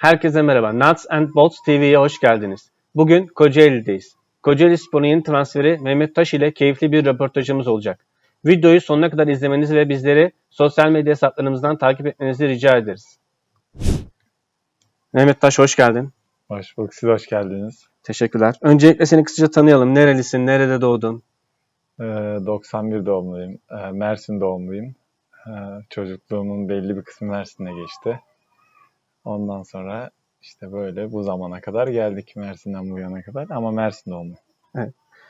Herkese merhaba. Nuts and Bolts TV'ye hoş geldiniz. Bugün Kocaeli'deyiz. Kocaeli Spor'un yeni transferi Mehmet Taş ile keyifli bir röportajımız olacak. Videoyu sonuna kadar izlemenizi ve bizleri sosyal medya hesaplarımızdan takip etmenizi rica ederiz. Mehmet Taş hoş geldin. Hoş bulduk. Siz hoş geldiniz. Teşekkürler. Öncelikle seni kısaca tanıyalım. Nerelisin? Nerede doğdun? Ee, 91 doğumluyum. Ee, Mersin doğumluyum. Ee, çocukluğumun belli bir kısmı Mersin'de geçti. Ondan sonra işte böyle bu zamana kadar geldik Mersin'den bu yana kadar ama Mersin doğumlu.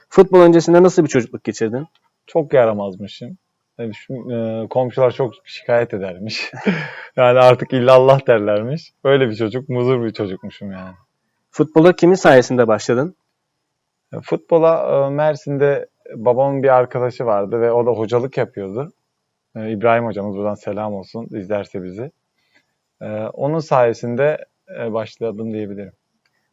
Futbol öncesinde nasıl bir çocukluk geçirdin? Çok yaramazmışım. Yani şu, e, komşular çok şikayet edermiş. yani artık illallah derlermiş. Böyle bir çocuk, muzur bir çocukmuşum yani. Futbola kimin sayesinde başladın? Futbola e, Mersin'de babamın bir arkadaşı vardı ve o da hocalık yapıyordu. E, İbrahim hocamız buradan selam olsun izlerse bizi. E, Onun sayesinde e, başladım diyebilirim.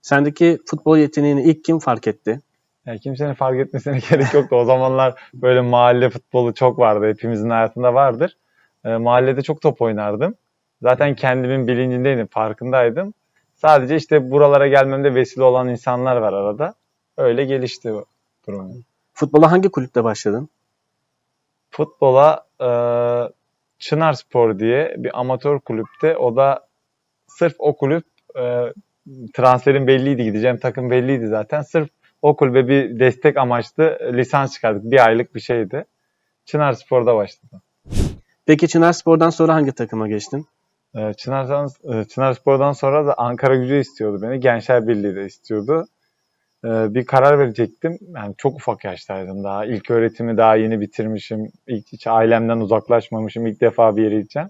Sendeki futbol yeteneğini ilk kim fark etti? Yani kimsenin fark etmesine gerek yoktu. O zamanlar böyle mahalle futbolu çok vardı. Hepimizin hayatında vardır. E, mahallede çok top oynardım. Zaten kendimin bilincindeydim, farkındaydım. Sadece işte buralara gelmemde vesile olan insanlar var arada. Öyle gelişti bu durum. Futbola hangi kulüpte başladın? futbola e, Çınarspor diye bir amatör kulüpte o da sırf o kulüp e, transferin belliydi gideceğim takım belliydi zaten sırf o kulübe bir destek amaçlı lisans çıkardık bir aylık bir şeydi. Çınarspor'da başladım. Peki Çınarspor'dan sonra hangi takıma geçtin? E, Çınar, e, Çınarspor'dan sonra da Ankara gücü istiyordu beni. Gençler Birliği de istiyordu. E, bir karar verecektim. Yani çok ufak yaştaydım daha. İlk öğretimi daha yeni bitirmişim. İlk hiç ailemden uzaklaşmamışım. İlk defa bir yere gideceğim.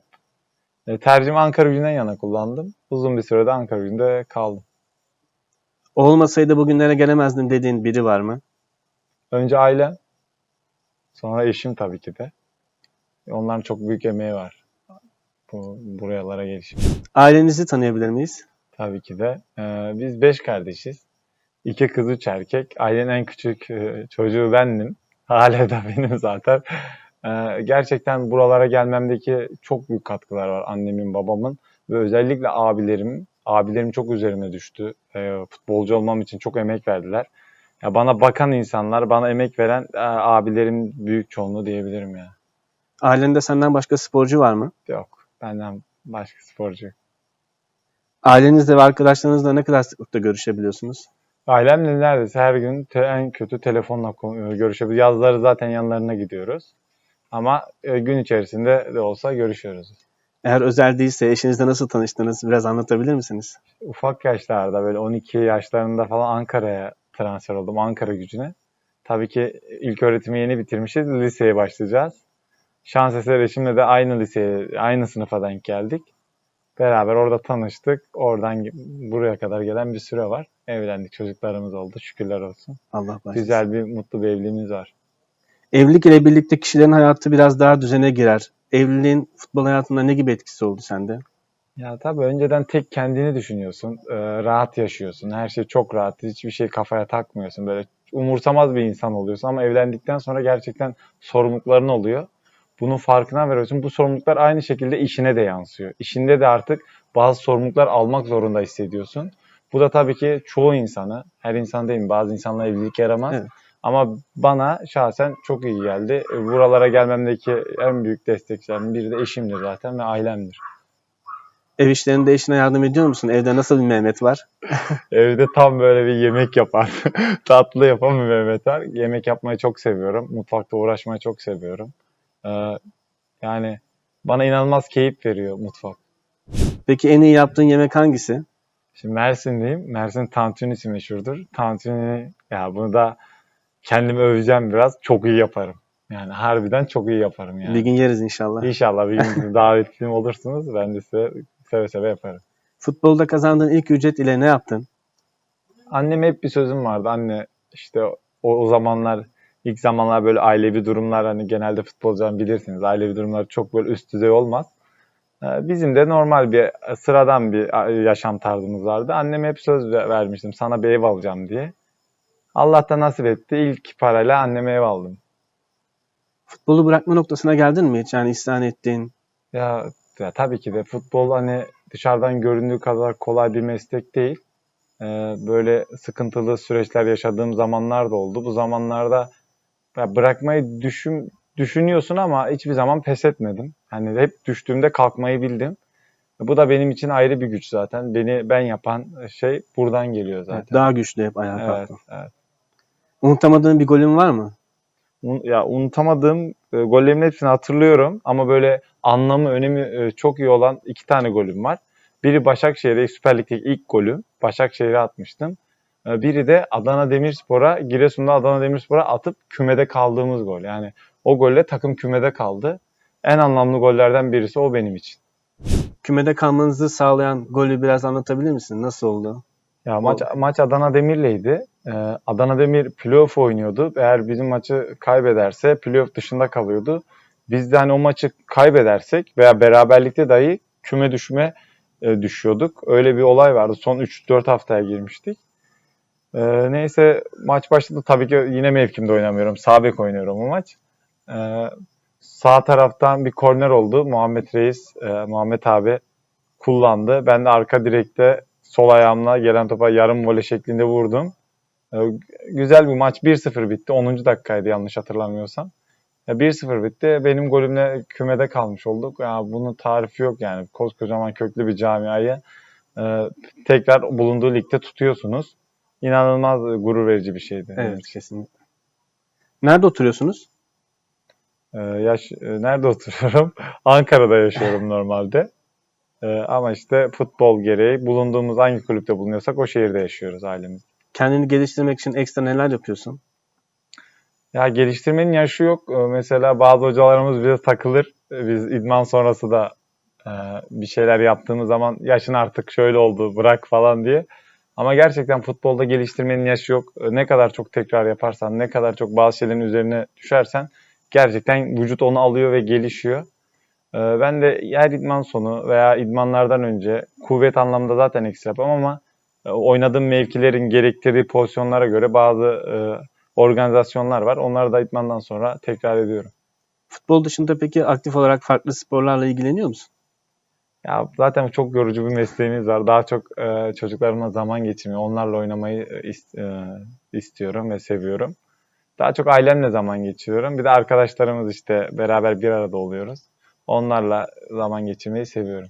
E, tercihimi Ankara gücünden yana kullandım. Uzun bir sürede Ankara gücünde kaldım. Olmasaydı bugünlere gelemezdin dediğin biri var mı? Önce ailem. Sonra eşim tabii ki de. Onların çok büyük emeği var. Bu buralara gelişim. Ailenizi tanıyabilir miyiz? Tabii ki de. Ee, biz beş kardeşiz. İki kız, üç erkek. Ailenin en küçük e, çocuğu bendim. Hala da benim zaten. Ee, gerçekten buralara gelmemdeki çok büyük katkılar var annemin, babamın ve özellikle abilerim. Abilerim çok üzerime düştü. Ee, futbolcu olmam için çok emek verdiler. Ya bana bakan insanlar, bana emek veren e, abilerim büyük çoğunluğu diyebilirim ya. Ailende senden başka sporcu var mı? Yok. Benden başka sporcu. Ailenizle ve arkadaşlarınızla ne kadar sıklıkla görüşebiliyorsunuz? Ailemle neredeyse her gün te- en kötü telefonla e, görüşebiliyoruz. Yazları zaten yanlarına gidiyoruz. Ama e, gün içerisinde de olsa görüşüyoruz. Eğer özel değilse eşinizle nasıl tanıştınız? Biraz anlatabilir misiniz? Ufak yaşlarda böyle 12 yaşlarında falan Ankara'ya transfer oldum. Ankara gücüne. Tabii ki ilk öğretimi yeni bitirmişiz. Liseye başlayacağız. Şans eseri eşimle de aynı liseye, aynı sınıfa denk geldik. Beraber orada tanıştık. Oradan buraya kadar gelen bir süre var. Evlendik. Çocuklarımız oldu. Şükürler olsun. Allah başlasın. Güzel bir, mutlu bir evliliğimiz var. Evlilik ile birlikte kişilerin hayatı biraz daha düzene girer. Evliliğin futbol hayatında ne gibi etkisi oldu sende? Ya tabii önceden tek kendini düşünüyorsun. Ee, rahat yaşıyorsun. Her şey çok rahat. Hiçbir şey kafaya takmıyorsun. Böyle umursamaz bir insan oluyorsun. Ama evlendikten sonra gerçekten sorumlulukların oluyor. Bunun farkına varıyorsun. Bu sorumluluklar aynı şekilde işine de yansıyor. İşinde de artık bazı sorumluluklar almak zorunda hissediyorsun. Bu da tabii ki çoğu insanı, her insan değil mi? Bazı insanlara evlilik yaramaz. Evet. Ama bana şahsen çok iyi geldi. E, Buralara gelmemdeki en büyük destekçilerin biri de eşimdir zaten ve ailemdir. Ev işlerinde eşine yardım ediyor musun? Evde nasıl bir Mehmet var? Evde tam böyle bir yemek yapar. Tatlı yapan bir Mehmet var. Yemek yapmayı çok seviyorum. Mutfakta uğraşmayı çok seviyorum. Ee, yani bana inanılmaz keyif veriyor mutfak. Peki en iyi yaptığın yemek hangisi? Şimdi Mersin'deyim. Mersin tantunisi meşhurdur. Tantuni ya bunu da kendimi öveceğim biraz. Çok iyi yaparım. Yani harbiden çok iyi yaparım yani. Bir gün yeriz inşallah. İnşallah bir gün davetlim olursunuz. Ben de size seve seve yaparım. Futbolda kazandığın ilk ücret ile ne yaptın? Anneme hep bir sözüm vardı. Anne işte o, o zamanlar ilk zamanlar böyle ailevi durumlar hani genelde futbolcuların bilirsiniz ailevi durumlar çok böyle üst düzey olmaz. Ee, Bizim de normal bir sıradan bir yaşam tarzımız vardı. Anneme hep söz ver- vermiştim sana bir ev alacağım diye. Allah da nasip etti. İlk parayla anneme ev aldım. Futbolu bırakma noktasına geldin mi hiç? Yani isyan ettin. Ya, ya tabii ki de futbol hani dışarıdan göründüğü kadar kolay bir meslek değil. Ee, böyle sıkıntılı süreçler yaşadığım zamanlar da oldu. Bu zamanlarda ya bırakmayı düşün, düşünüyorsun ama hiçbir zaman pes etmedim. Hani hep düştüğümde kalkmayı bildim. Bu da benim için ayrı bir güç zaten. Beni ben yapan şey buradan geliyor zaten. Evet, daha güçlü hep ayağa Evet, kalktın. evet. Unutamadığın bir golün var mı? Ya unutamadığım e, gollerimin hepsini hatırlıyorum ama böyle anlamı, önemi e, çok iyi olan iki tane golüm var. Biri Başakşehir'e Süper Lig'deki ilk golüm. Başakşehir'e atmıştım. E, Biri de Adana Demirspor'a, Giresun'da Adana Demirspor'a atıp kümede kaldığımız gol. Yani o golle takım kümede kaldı. En anlamlı gollerden birisi o benim için. Kümede kalmanızı sağlayan golü biraz anlatabilir misin? Nasıl oldu? Ya maç maç Adana Demir'leydi. Ee, Adana Demir playoff oynuyordu. Eğer bizim maçı kaybederse playoff dışında kalıyordu. Biz de hani o maçı kaybedersek veya beraberlikte dahi küme düşme e, düşüyorduk. Öyle bir olay vardı. Son 3-4 haftaya girmiştik. Ee, neyse maç başladı. Tabii ki yine mevkimde oynamıyorum. Sağ bek oynuyorum o maç. Ee, sağ taraftan bir korner oldu. Muhammed Reis, e, Muhammed abi kullandı. Ben de arka direkte sol ayağımla gelen topa yarım voley şeklinde vurdum. Ee, güzel bir maç 1-0 bitti. 10. dakikaydı yanlış hatırlamıyorsam. Ya 1-0 bitti. Benim golümle kümede kalmış olduk. Ya bunun tarifi yok yani. Koskocaman köklü bir camiayı e, tekrar bulunduğu ligde tutuyorsunuz. İnanılmaz gurur verici bir şeydi. Evet için. kesinlikle. Nerede oturuyorsunuz? Ee, yaş, e, nerede oturuyorum? Ankara'da yaşıyorum normalde. Ee, ama işte futbol gereği bulunduğumuz hangi kulüpte bulunuyorsak o şehirde yaşıyoruz ailemiz. Kendini geliştirmek için ekstra neler yapıyorsun? Ya geliştirmenin yaşı yok. Ee, Mesela bazı hocalarımız bize takılır. Ee, Biz idman sonrası da e, bir şeyler yaptığımız zaman yaşın artık şöyle oldu bırak falan diye. Ama gerçekten futbolda geliştirmenin yaşı yok. Ee, Ne kadar çok tekrar yaparsan, ne kadar çok bazı şeylerin üzerine düşersen gerçekten vücut onu alıyor ve gelişiyor. Ee, Ben de her idman sonu veya idmanlardan önce kuvvet anlamda zaten ekstra yapamam ama e, oynadığım mevkilerin gerektirdiği pozisyonlara göre bazı e, organizasyonlar var. Onları da idmandan sonra tekrar ediyorum. Futbol dışında peki aktif olarak farklı sporlarla ilgileniyor musun? Ya zaten çok yorucu bir mesleğimiz var. Daha çok e, çocuklarımla zaman geçirmeyi, onlarla oynamayı e, is- e, istiyorum ve seviyorum. Daha çok ailemle zaman geçiriyorum. Bir de arkadaşlarımız işte beraber bir arada oluyoruz. Onlarla zaman geçirmeyi seviyorum.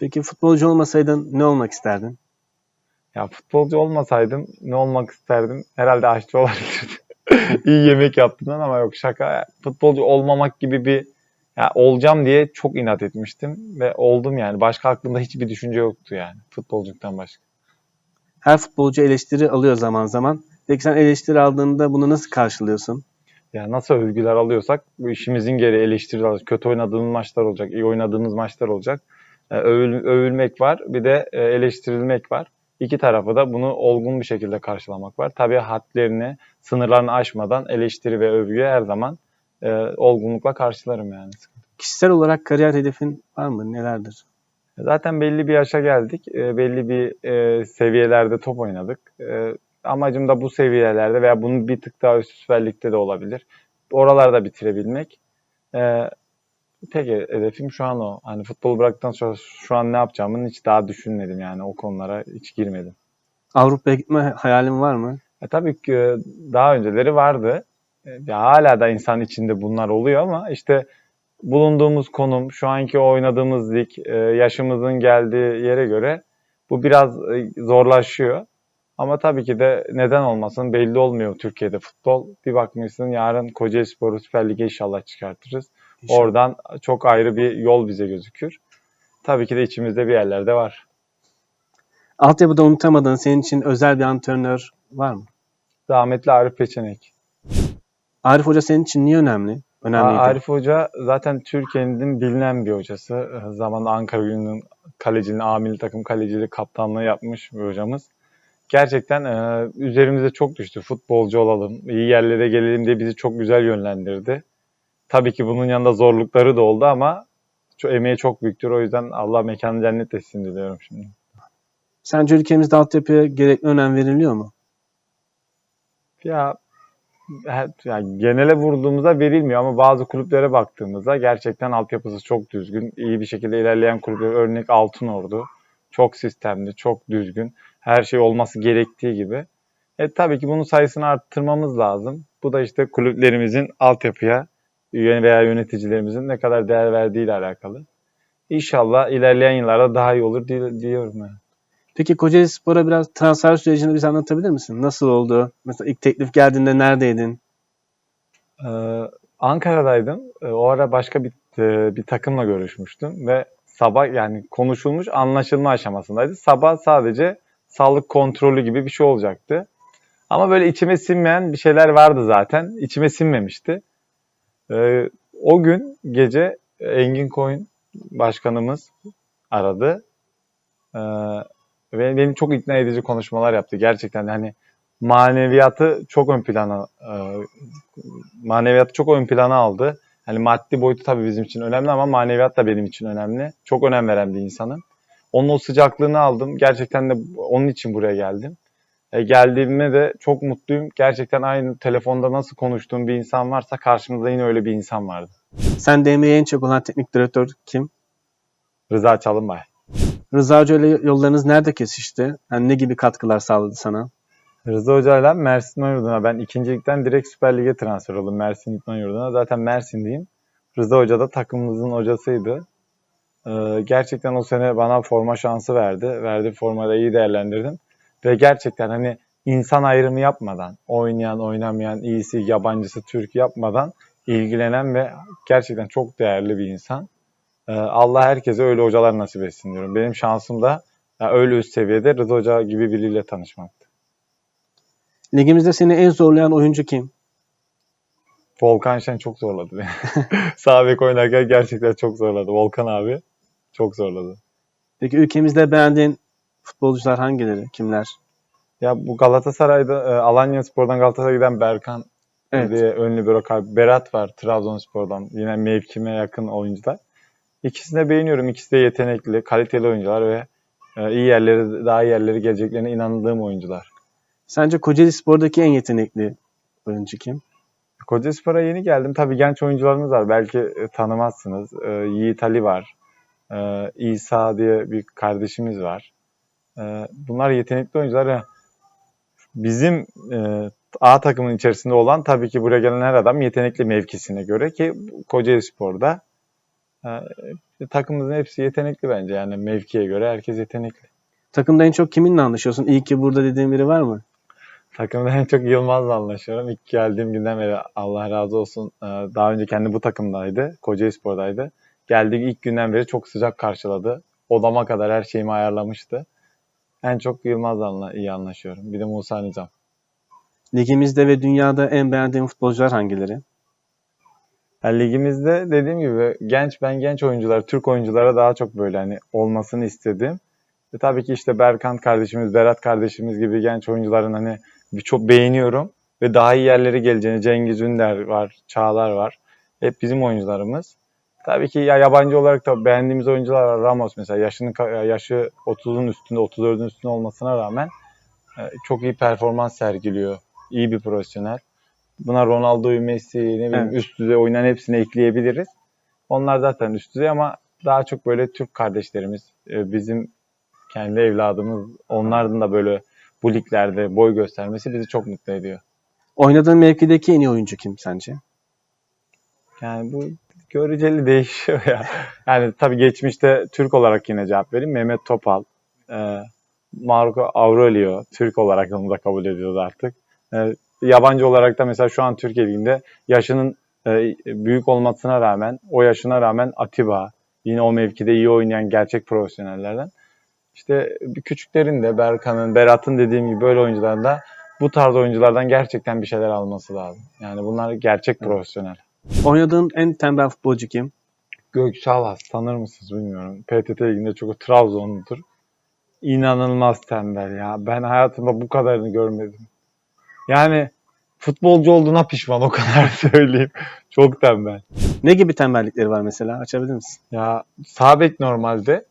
Peki futbolcu olmasaydın ne olmak isterdin? Ya futbolcu olmasaydım ne olmak isterdim? Herhalde aşçı olabilirdim. İyi yemek yaptığından ama yok şaka. Futbolcu olmamak gibi bir ya olacağım diye çok inat etmiştim ve oldum yani. Başka aklımda hiçbir düşünce yoktu yani futbolculuktan başka. Her futbolcu eleştiri alıyor zaman zaman. Peki sen eleştiri aldığında bunu nasıl karşılıyorsun? Ya nasıl övgüler alıyorsak bu işimizin gereği eleştiri alıyoruz. Kötü oynadığımız maçlar olacak, iyi oynadığımız maçlar olacak. Ee, övül- övülmek var, bir de e, eleştirilmek var. İki tarafı da bunu olgun bir şekilde karşılamak var. Tabii hadlerini, sınırlarını aşmadan eleştiri ve övgüyü her zaman e, olgunlukla karşılarım yani. Kişisel olarak kariyer hedefin var mı? Nelerdir? Zaten belli bir yaşa geldik. E, belli bir e, seviyelerde top oynadık. E, amacım da bu seviyelerde veya bunun bir tık daha üst Süper Lig'de de olabilir. Oralarda bitirebilmek. E, tek hedefim şu an o. Hani futbolu bıraktıktan sonra şu an ne yapacağımı hiç daha düşünmedim yani o konulara hiç girmedim. Avrupa'ya gitme hayalin var mı? E, tabii ki e, daha önceleri vardı. E, ya hala da insan içinde bunlar oluyor ama işte bulunduğumuz konum, şu anki oynadığımız lig, e, yaşımızın geldiği yere göre bu biraz e, zorlaşıyor. Ama tabii ki de neden olmasın belli olmuyor Türkiye'de futbol. Bir bakmışsın yarın Kocaeli Spor'u Süper Lig'e inşallah çıkartırız. İnşallah. Oradan çok ayrı bir yol bize gözükür. Tabii ki de içimizde bir yerlerde var. Altyapıda unutamadığın senin için özel bir antrenör var mı? Rahmetli Arif Peçenek. Arif Hoca senin için niye önemli? Önemliydi. Arif Hoca zaten Türkiye'nin bilinen bir hocası. Zamanında Ankara Gücü'nün kaleciliğini, A milli takım kaleciliği, kaptanlığı yapmış bir hocamız. Gerçekten e, üzerimize çok düştü. Futbolcu olalım, iyi yerlere gelelim diye bizi çok güzel yönlendirdi. Tabii ki bunun yanında zorlukları da oldu ama çok, emeği çok büyüktür. O yüzden Allah mekanı cennet etsin diliyorum şimdi. Sence ülkemizde altyapıya gerekli önem veriliyor mu? Ya yani genele vurduğumuzda verilmiyor ama bazı kulüplere baktığımızda gerçekten altyapısı çok düzgün. iyi bir şekilde ilerleyen kulüpler örnek Altınordu. Çok sistemli, çok düzgün. Her şey olması gerektiği gibi. E, tabii ki bunun sayısını arttırmamız lazım. Bu da işte kulüplerimizin altyapıya veya yöneticilerimizin ne kadar değer verdiğiyle alakalı. İnşallah ilerleyen yıllarda daha iyi olur di- diyorum yani. Peki Kocaeli Spor'a biraz transfer sürecini bize anlatabilir misin? Nasıl oldu? Mesela ilk teklif geldiğinde neredeydin? Ee, Ankara'daydım. Ee, o ara başka bir e, bir takımla görüşmüştüm ve sabah yani konuşulmuş anlaşılma aşamasındaydı. Sabah sadece sağlık kontrolü gibi bir şey olacaktı. Ama böyle içime sinmeyen bir şeyler vardı zaten. İçime sinmemişti. Ee, o gün gece Engin Koyun başkanımız aradı. Ee, ve benim çok ikna edici konuşmalar yaptı. Gerçekten hani maneviyatı çok ön plana e, maneviyatı çok ön plana aldı. Hani maddi boyutu tabii bizim için önemli ama maneviyat da benim için önemli. Çok önem veren bir insanım. Onun o sıcaklığını aldım. Gerçekten de onun için buraya geldim. E, geldiğimde de çok mutluyum. Gerçekten aynı telefonda nasıl konuştuğum bir insan varsa karşımızda yine öyle bir insan vardı. Sen DM'ye en çok olan teknik direktör kim? Rıza Çalınbay. Rıza Hoca ile yollarınız nerede kesişti? Yani ne gibi katkılar sağladı sana? Rıza Hoca ile Mersin Yurdu'na ben ikincilikten direkt Süper Lig'e transfer oldum Mersin Yurdu'na. Zaten Mersin'deyim. Rıza Hoca da takımımızın hocasıydı. Ee, gerçekten o sene bana forma şansı verdi. Verdiği formayı da iyi değerlendirdim. Ve gerçekten hani insan ayrımı yapmadan, oynayan, oynamayan, iyisi, yabancısı, Türk yapmadan ilgilenen ve gerçekten çok değerli bir insan. Ee, Allah herkese öyle hocalar nasip etsin diyorum. Benim şansım da öyle üst seviyede Rıza Hoca gibi biriyle tanışmaktı. Ligimizde seni en zorlayan oyuncu kim? Volkan Şen çok zorladı beni. Sağ bek oynarken gerçekten çok zorladı. Volkan abi çok zorladı. Peki ülkemizde beğendiğin futbolcular hangileri? Kimler? Ya bu Galatasaray'da e, Alanya Spor'dan Galatasaray'a giden Berkan Evet. diye ön libero Berat var Trabzonspor'dan. Yine mevkime yakın oyuncular. İkisini beğeniyorum. İkisi de yetenekli, kaliteli oyuncular ve e, iyi yerleri, daha iyi yerlere geleceklerine inandığım oyuncular. Sence Kocaeli Spor'daki en yetenekli oyuncu kim? Kocaelispor'a yeni geldim. Tabii genç oyuncularımız var. Belki e, tanımazsınız. E, Yiğit Ali var. E, İsa diye bir kardeşimiz var. E, bunlar yetenekli oyuncular. Bizim e, A takımın içerisinde olan tabii ki buraya gelen her adam yetenekli mevkisine göre ki Kocaelispor'da e, takımımızın hepsi yetenekli bence. Yani mevkiye göre herkes yetenekli. Takımda en çok kiminle anlaşıyorsun? İyi ki burada dediğin biri var mı? Takımda en çok Yılmaz'la anlaşıyorum. İlk geldiğim günden beri Allah razı olsun. e, Daha önce kendi bu takımdaydı. Kocaelispor'daydı. Geldiği ilk günden beri çok sıcak karşıladı. Odama kadar her şeyimi ayarlamıştı. En çok Yılmaz'la iyi anlaşıyorum. Bir de Musa Nizam. Ligimizde ve dünyada en beğendiğin futbolcular hangileri? Yani ligimizde dediğim gibi genç ben genç oyuncular, Türk oyunculara daha çok böyle hani olmasını istedim. Ve tabii ki işte Berkan kardeşimiz, Berat kardeşimiz gibi genç oyuncuların hani çok beğeniyorum ve daha iyi yerlere geleceğini Cengiz Ünder var, Çağlar var. Hep bizim oyuncularımız. Tabii ki ya yabancı olarak da beğendiğimiz oyuncular var. Ramos mesela yaşının yaşı 30'un üstünde, 34'ün üstünde olmasına rağmen e, çok iyi performans sergiliyor. İyi bir profesyonel. Buna Ronaldo'yu, Messi'yi, ne bileyim Evet. üst düzey oynayan hepsini ekleyebiliriz. Onlar zaten üst düzey ama daha çok böyle Türk kardeşlerimiz, e, bizim kendi evladımız, onların da böyle bu liglerde boy göstermesi bizi çok mutlu ediyor. Oynadığın mevkideki en iyi oyuncu kim sence? Yani bu göreceli değişiyor ya. Yani tabii geçmişte Türk olarak yine cevap vereyim. Mehmet Topal, e, Marco Aurelio Türk olarak onu da kabul ediyoruz artık. E, yabancı olarak da mesela şu an Türkiye Ligi'nde yaşının e, büyük olmasına rağmen, o yaşına rağmen Atiba, yine o mevkide iyi oynayan gerçek profesyonellerden. İşte küçüklerin de Berkan'ın, Berat'ın dediğim gibi böyle oyuncuların da bu tarz oyunculardan gerçekten bir şeyler alması lazım. Yani bunlar gerçek profesyonel. Oynadığın en tembel futbolcu kim? Gökçalas tanır mısınız bilmiyorum. PTT liginde çok Trabzonludur. İnanılmaz tembel ya. Ben hayatımda bu kadarını görmedim. Yani futbolcu olduğuna pişman o kadar söyleyeyim. Çok tembel. Ne gibi tembellikleri var mesela? Açabilir misin? Ya sağ bek normalde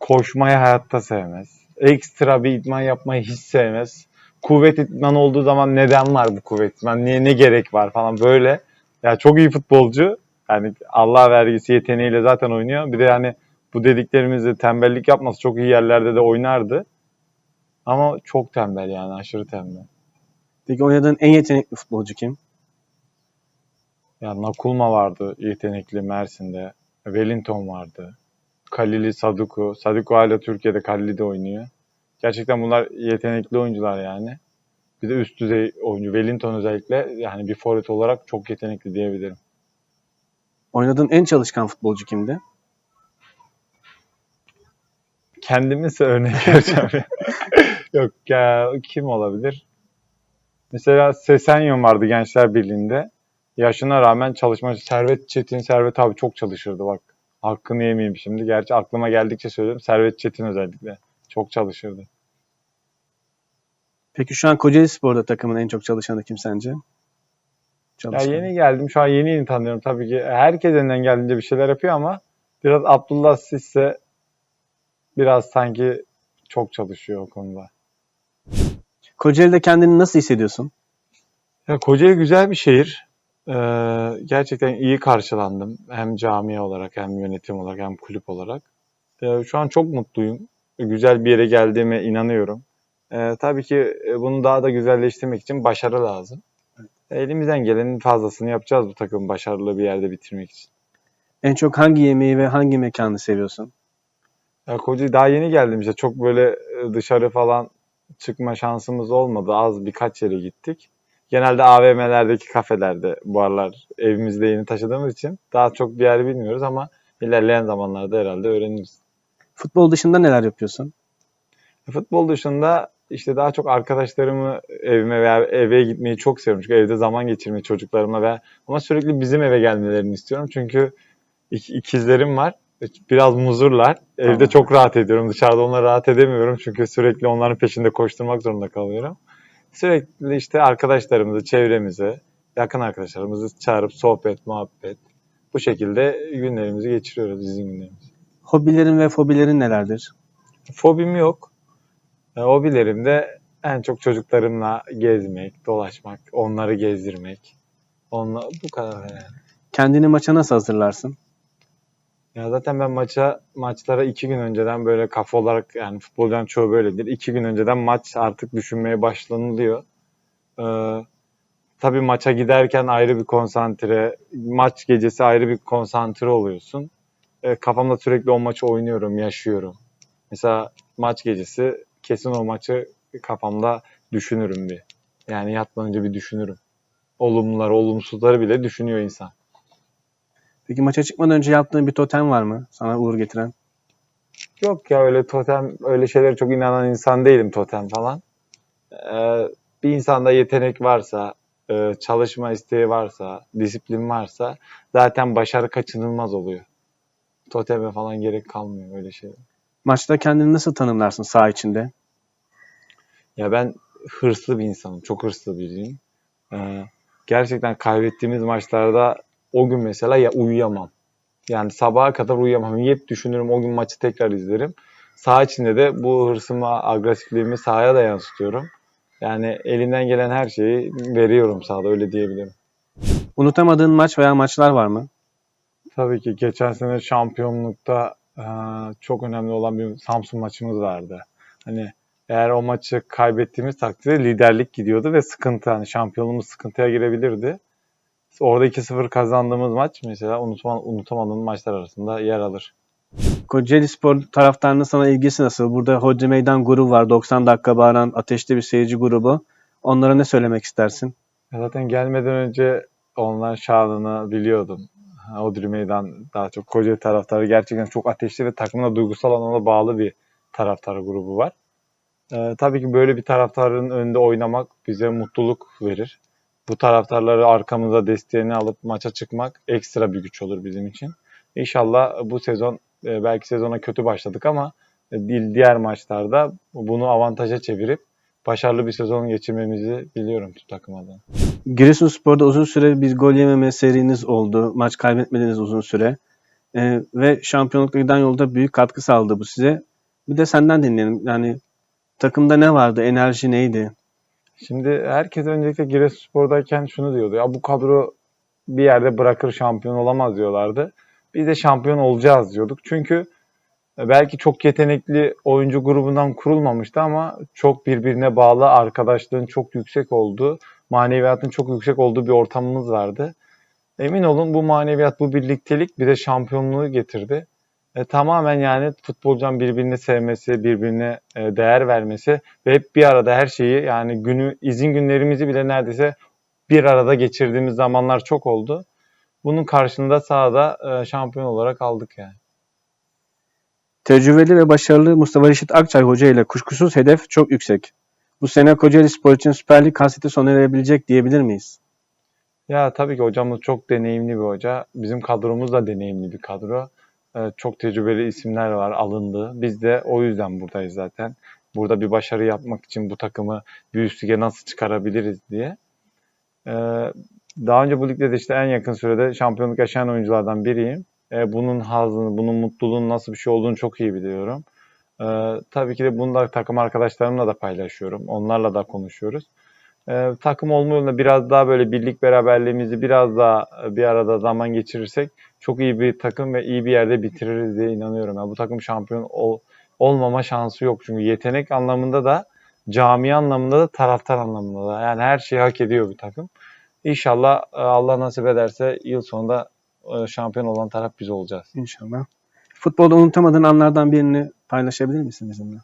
koşmayı hayatta sevmez. Ekstra bir idman yapmayı hiç sevmez. kuvvet idman olduğu zaman neden var bu kuvvet idman? Niye ne gerek var falan böyle. Ya çok iyi futbolcu. Yani Allah vergisi yeteneğiyle zaten oynuyor. Bir de yani bu dediklerimizi tembellik yapması çok iyi yerlerde de oynardı. Ama çok tembel yani aşırı tembel. Peki oynadığın en yetenekli futbolcu kim? Ya Nakulma vardı yetenekli Mersin'de. Wellington vardı. Kalili Saduku. Saduku hala Türkiye'de Kalili'de oynuyor. Gerçekten bunlar yetenekli oyuncular yani. Bir de üst düzey oyuncu. Wellington özellikle yani bir forvet olarak çok yetenekli diyebilirim. Oynadığın en çalışkan futbolcu kimdi? Kendimi örnek vereceğim. Yok ya kim olabilir? Mesela Sesenyon vardı Gençler Birliği'nde. Yaşına rağmen çalışmacı. Servet Çetin, Servet abi çok çalışırdı bak. Hakkını yemeyeyim şimdi. Gerçi aklıma geldikçe söylüyorum. Servet Çetin özellikle. Çok çalışırdı. Peki şu an Kocaeli Spor'da takımın en çok çalışanı kim sence? Ya Çalışkan. yeni geldim. Şu an yeni yeni tanıyorum. Tabii ki herkes elinden geldiğince bir şeyler yapıyor ama biraz Abdullah Sisse biraz sanki çok çalışıyor o konuda. Kocaeli'de kendini nasıl hissediyorsun? Ya Kocaeli güzel bir şehir. Ee, gerçekten iyi karşılandım. Hem cami olarak hem yönetim olarak hem kulüp olarak. Ee, şu an çok mutluyum. Güzel bir yere geldiğime inanıyorum. Ee, tabii ki e, bunu daha da güzelleştirmek için başarı lazım. Elimizden gelenin fazlasını yapacağız bu takımı başarılı bir yerde bitirmek için. En çok hangi yemeği ve hangi mekanı seviyorsun? Ya Kocaeli daha yeni geldim işte. Çok böyle e, dışarı falan çıkma şansımız olmadı. Az birkaç yere gittik. Genelde AVM'lerdeki kafelerde bu aralar evimizde yeni taşıdığımız için daha çok bir yer bilmiyoruz ama ilerleyen zamanlarda herhalde öğreniriz. Futbol dışında neler yapıyorsun? Futbol dışında işte daha çok arkadaşlarımı evime veya eve gitmeyi çok seviyorum. Çünkü evde zaman geçirmeyi çocuklarımla ve ama sürekli bizim eve gelmelerini istiyorum. Çünkü ik- ikizlerim var. Biraz muzurlar. Evde çok rahat ediyorum. Dışarıda onlara rahat edemiyorum. Çünkü sürekli onların peşinde koşturmak zorunda kalıyorum. Sürekli işte arkadaşlarımızı, çevremizi, yakın arkadaşlarımızı çağırıp sohbet, muhabbet. Bu şekilde günlerimizi geçiriyoruz, izin günlerimizi. Hobilerin ve fobilerin nelerdir? Fobim yok. E, hobilerim de en çok çocuklarımla gezmek, dolaşmak, onları gezdirmek. Onla, bu kadar yani. Kendini maça nasıl hazırlarsın? Ya zaten ben maça maçlara iki gün önceden böyle kafa olarak yani futbolcuların çoğu böyledir. İki gün önceden maç artık düşünmeye başlanılıyor. Ee, tabii maça giderken ayrı bir konsantre, maç gecesi ayrı bir konsantre oluyorsun. Ee, kafamda sürekli o maçı oynuyorum, yaşıyorum. Mesela maç gecesi kesin o maçı kafamda düşünürüm bir. Yani yatmadan önce bir düşünürüm. Olumluları, olumsuzları bile düşünüyor insan. Peki maça çıkmadan önce yaptığın bir totem var mı? Sana uğur getiren. Yok ya öyle totem, öyle şeylere çok inanan insan değilim totem falan. Ee, bir insanda yetenek varsa, e, çalışma isteği varsa, disiplin varsa zaten başarı kaçınılmaz oluyor. Toteme falan gerek kalmıyor öyle şey. Maçta kendini nasıl tanımlarsın saha içinde? Ya ben hırslı bir insanım, çok hırslı biriyim. Ee, gerçekten kaybettiğimiz maçlarda o gün mesela ya uyuyamam. Yani sabaha kadar uyuyamam. Hep düşünürüm o gün maçı tekrar izlerim. Saha içinde de bu hırsımı, agresifliğimi sahaya da yansıtıyorum. Yani elimden gelen her şeyi veriyorum sahada öyle diyebilirim. Unutamadığın maç veya maçlar var mı? Tabii ki geçen sene şampiyonlukta e, çok önemli olan bir Samsun maçımız vardı. Hani eğer o maçı kaybettiğimiz takdirde liderlik gidiyordu ve sıkıntı hani şampiyonluğumuz sıkıntıya girebilirdi. Orada 2-0 kazandığımız maç mesela unutma, unutamadığım maçlar arasında yer alır. Kocaeli Spor taraftarının sana ilgisi nasıl? Burada Hodri Meydan grubu var. 90 dakika bağıran ateşli bir seyirci grubu. Onlara ne söylemek istersin? Zaten gelmeden önce onların şanını biliyordum. Odri Meydan daha çok Kocaeli taraftarı gerçekten çok ateşli ve takımına duygusal anlamda bağlı bir taraftar grubu var. Ee, tabii ki böyle bir taraftarın önünde oynamak bize mutluluk verir. Bu taraftarları arkamıza desteğini alıp maça çıkmak ekstra bir güç olur bizim için. İnşallah bu sezon e, belki sezona kötü başladık ama e, di- diğer maçlarda bunu avantaja çevirip başarılı bir sezon geçirmemizi biliyorum bu takım adına. Giresunspor'da uzun süre bir gol yememe seriniz oldu. Maç kaybetmediniz uzun süre. Ee, ve şampiyonlukla giden yolda büyük katkı sağladı bu size. Bir de senden dinleyelim. Yani takımda ne vardı? Enerji neydi? Şimdi herkes öncelikle Giresunspor'dayken şunu diyordu. Ya bu kadro bir yerde bırakır şampiyon olamaz diyorlardı. Biz de şampiyon olacağız diyorduk. Çünkü belki çok yetenekli oyuncu grubundan kurulmamıştı ama çok birbirine bağlı arkadaşlığın çok yüksek olduğu, maneviyatın çok yüksek olduğu bir ortamımız vardı. Emin olun bu maneviyat, bu birliktelik bize şampiyonluğu getirdi. E, tamamen yani futbolcuların birbirini sevmesi, birbirine e, değer vermesi ve hep bir arada her şeyi yani günü izin günlerimizi bile neredeyse bir arada geçirdiğimiz zamanlar çok oldu. Bunun karşılığında sahada e, şampiyon olarak aldık yani. Tecrübeli ve başarılı Mustafa Reşit Akçay Hoca ile kuşkusuz hedef çok yüksek. Bu sene Kocaeli Spor için Süper Lig hasreti sona erebilecek diyebilir miyiz? Ya tabii ki hocamız çok deneyimli bir hoca. Bizim kadromuz da deneyimli bir kadro. Ee, çok tecrübeli isimler var alındı. Biz de o yüzden buradayız zaten. Burada bir başarı yapmak için bu takımı bir üst lige nasıl çıkarabiliriz diye. Ee, daha önce bu ligde de işte en yakın sürede şampiyonluk yaşayan oyunculardan biriyim. Ee, bunun hazını, bunun mutluluğun nasıl bir şey olduğunu çok iyi biliyorum. Tabii ki de bunu da takım arkadaşlarımla da paylaşıyorum. Onlarla da konuşuyoruz. Ee, takım olma yolunda biraz daha böyle birlik beraberliğimizi biraz daha e, bir arada zaman geçirirsek çok iyi bir takım ve iyi bir yerde bitiririz diye inanıyorum. Yani bu takım şampiyon ol- olmama şansı yok. Çünkü yetenek anlamında da cami anlamında da taraftar anlamında da. Yani her şeyi hak ediyor bir takım. İnşallah e, Allah nasip ederse yıl sonunda e, şampiyon olan taraf biz olacağız. İnşallah. Futbolda unutamadığın anlardan birini paylaşabilir misin bizimle?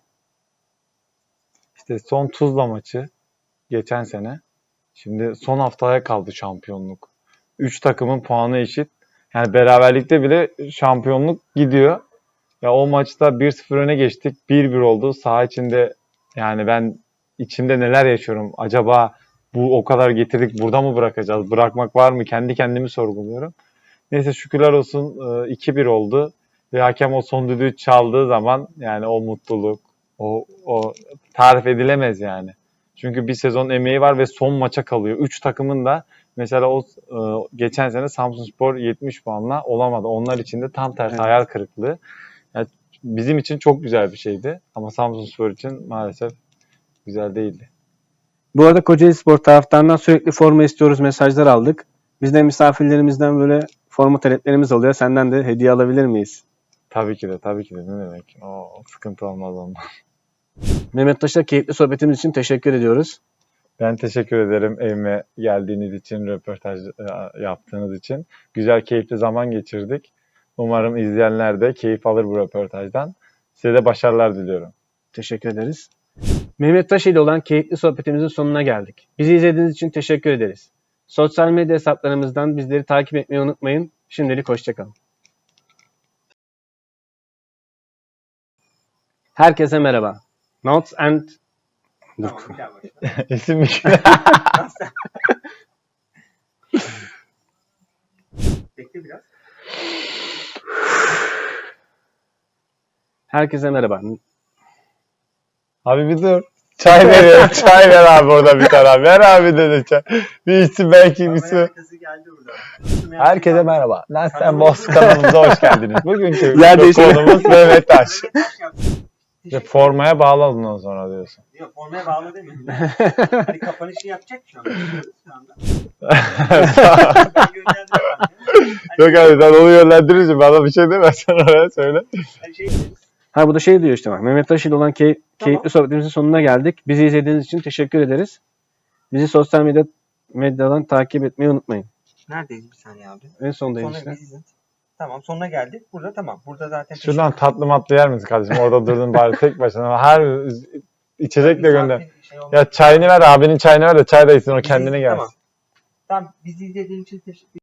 İşte son Tuzla maçı geçen sene. Şimdi son haftaya kaldı şampiyonluk. 3 takımın puanı eşit. Yani beraberlikte bile şampiyonluk gidiyor. Ya o maçta 1-0 öne geçtik. 1-1 oldu. Saha içinde yani ben içimde neler yaşıyorum. Acaba bu o kadar getirdik burada mı bırakacağız? Bırakmak var mı? Kendi kendimi sorguluyorum. Neyse şükürler olsun e, 2-1 oldu. Ve hakem o son düdüğü çaldığı zaman yani o mutluluk, o, o tarif edilemez yani. Çünkü bir sezon emeği var ve son maça kalıyor. 3 takımın da mesela o e, geçen sene Samsunspor 70 puanla olamadı. Onlar için de tam tersi Evet. hayal kırıklığı. Yani bizim için çok güzel bir şeydi ama Samsunspor için maalesef güzel değildi. Bu arada Kocaeli Spor taraftarından sürekli forma istiyoruz mesajlar aldık. Biz de misafirlerimizden böyle forma taleplerimiz oluyor. Senden de hediye alabilir miyiz? Tabii ki de tabii ki de ne demek. O sıkıntı olmaz ondan. Mehmet Taş'a keyifli sohbetimiz için teşekkür ediyoruz. Ben teşekkür ederim evime geldiğiniz için, röportaj e, yaptığınız için. Güzel, keyifli zaman geçirdik. Umarım izleyenler de keyif alır bu röportajdan. Size de başarılar diliyorum. Teşekkür ederiz. Mehmet Taş ile olan keyifli sohbetimizin sonuna geldik. Bizi izlediğiniz için teşekkür ederiz. Sosyal medya hesaplarımızdan bizleri takip etmeyi unutmayın. Şimdilik hoşçakalın. Herkese merhaba. Notes and Dur. Tamam, bir daha başla. İsim bir Bekle biraz. Herkese merhaba. Abi bir dur. Çay veriyorum. Çay ver abi orada bir tane. Ver abi dedi çay. Bir isim belki bir isim. arkası geldi burada. Herkese merhaba. Naslen Boz kanalımıza hoş geldiniz. Bugünkü Yer değişimi. konumuz Mehmet Taş. Taş Ve formaya bağlı ondan sonra diyorsun. Yok formaya bağlı değil mi? hani kapanışı yapacak şu anda. Yapıyoruz şu anda. Ben yönlendiriyorum. Hani, Yok abi sen onu yönlendirirsin. Bana bir şey demezsen oraya söyle. hani şey. Ha bu da şey diyor işte bak. Mehmet Taş ile olan key- keyifli sohbetimizin sonuna geldik. Bizi izlediğiniz için teşekkür ederiz. Bizi sosyal medya medyadan takip etmeyi unutmayın. Neredeyiz bir saniye abi? En sondayız Sonra işte. visit. Tamam sonuna geldik. Burada tamam. Burada zaten Şuradan tatlı matlı yer misin kardeşim? Orada durdun bari tek başına. Her içecek de gönder. Şey olmaz. Ya çayını ver abinin çayını ver de çay da içsin o kendine gelsin. Tamam. Tamam bizi izlediğin için teşekkür